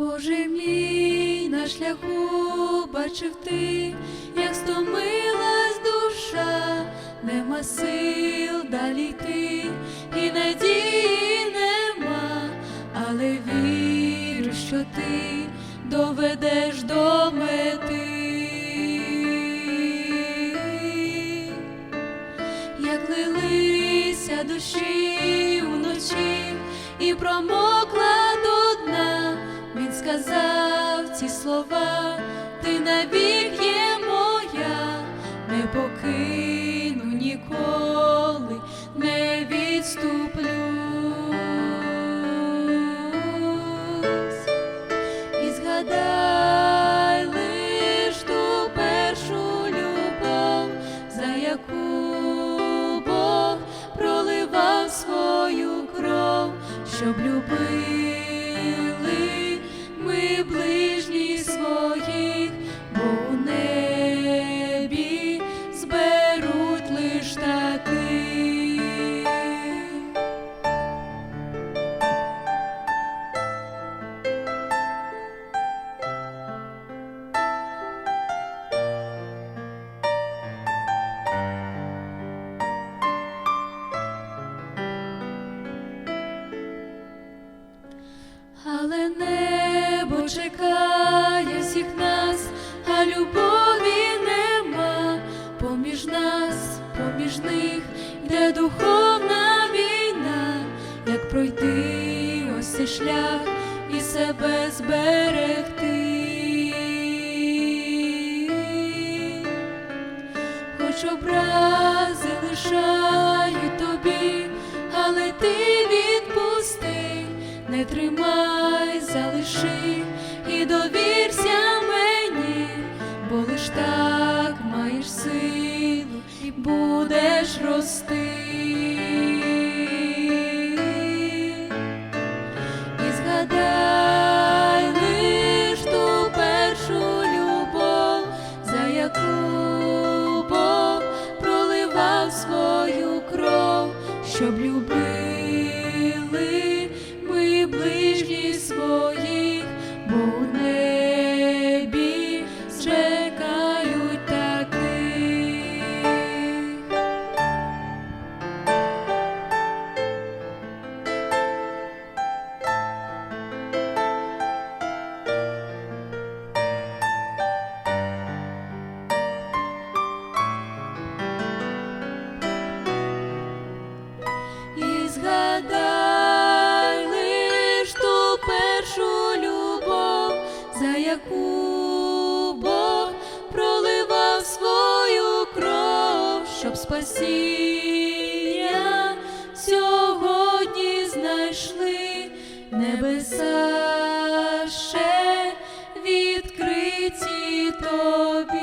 Боже мій, на шляху бачив ти, як стомилась душа, нема сил далі йти, і надії нема, але вірю, що ти доведеш до мети. Як лилися душі уночі і промокла сказав ці слова, ти навік є моя, не покину ніколи, не відступлюсь. І згадай лиш першу любов, за яку Бог проливав свою кров, щоб любили поміж них духовна війна, як пройти ось цей шлях і себе зберегти. Хоч образи лишають тобі, але ти відпусти, не тримай, залиши і довірся кров, спасіння сьогодні знайшли небеса ще відкриті тобі.